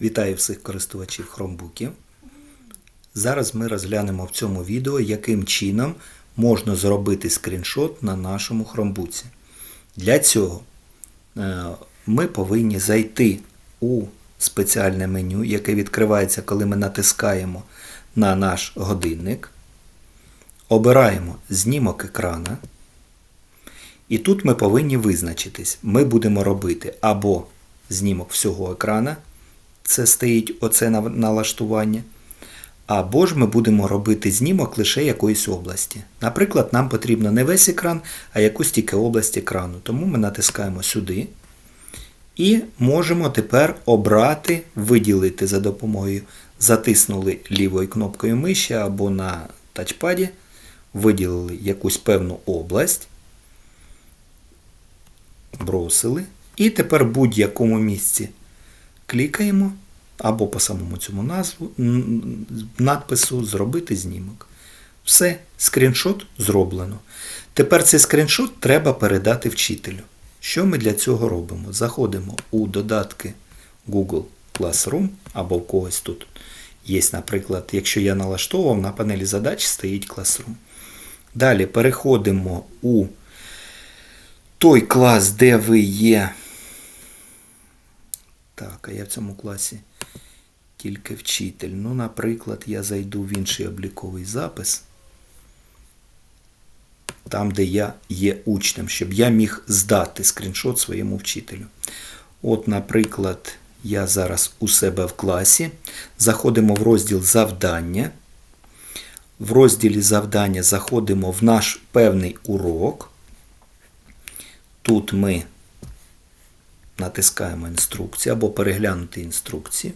Вітаю всіх користувачів хромбуків. Зараз ми розглянемо в цьому відео, яким чином можна зробити скріншот на нашому хромбуці. Для цього е, ми повинні зайти у спеціальне меню, яке відкривається, коли ми натискаємо на наш годинник. Обираємо знімок екрана. І тут ми повинні визначитись. Ми будемо робити або знімок всього екрана, це стоїть оце налаштування. Або ж ми будемо робити знімок лише якоїсь області. Наприклад, нам потрібно не весь екран, а якусь тільки область екрану. Тому ми натискаємо сюди. І можемо тепер обрати, виділити за допомогою, затиснули лівою кнопкою миші або на тачпаді, виділили якусь певну область, бросили. І тепер в будь-якому місці клікаємо або по самому цьому назву, надпису Зробити знімок. Все, скріншот зроблено. Тепер цей скріншот треба передати вчителю. Що ми для цього робимо? Заходимо у додатки Google Classroom або в когось тут. Є, наприклад, якщо я налаштовував, на панелі задач стоїть Classroom. Далі переходимо у той клас, де ви є. Так, а я в цьому класі тільки вчитель. Ну, наприклад, я зайду в інший обліковий запис, там, де я є учнем, щоб я міг здати скріншот своєму вчителю. От, наприклад, я зараз у себе в класі. Заходимо в розділ завдання. В розділі завдання заходимо в наш певний урок. Тут ми натискаємо інструкцію або переглянути інструкцію.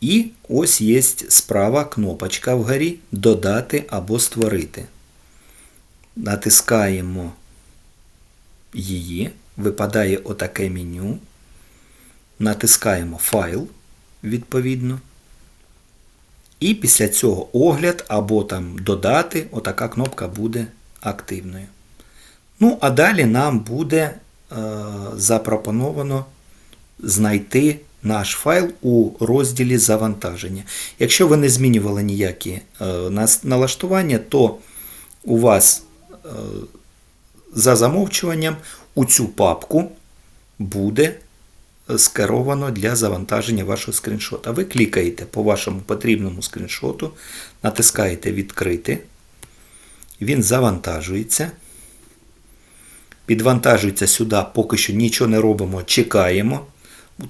І ось є справа кнопочка вгорі Додати або створити. Натискаємо її, випадає отаке меню. Натискаємо файл відповідно. І після цього огляд або там додати, отака кнопка буде активною. Ну, а далі нам буде запропоновано знайти наш файл у розділі завантаження. Якщо ви не змінювали ніякі е, налаштування, то у вас е, за замовчуванням у цю папку буде е, скеровано для завантаження вашого скріншота. Ви клікаєте по вашому потрібному скріншоту, натискаєте Відкрити. Він завантажується. Підвантажується сюди, поки що нічого не робимо, чекаємо.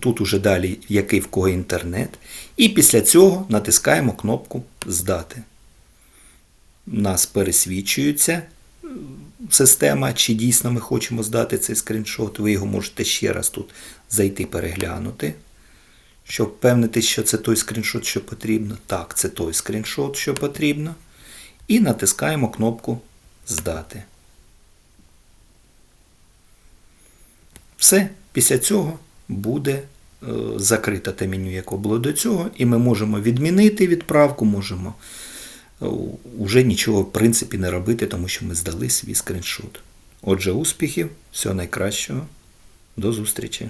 Тут уже далі який в кого інтернет. І після цього натискаємо кнопку Здати. Нас пересвідчується система, чи дійсно ми хочемо здати цей скріншот. Ви його можете ще раз тут зайти переглянути, щоб впевнитись, що це той скріншот, що потрібно. Так, це той скріншот, що потрібно. І натискаємо кнопку Здати. Все, після цього буде е, закрите те меню, яке було до цього, і ми можемо відмінити відправку, можемо вже нічого в принципі не робити, тому що ми здали свій скріншот. Отже, успіхів, всього найкращого, до зустрічі!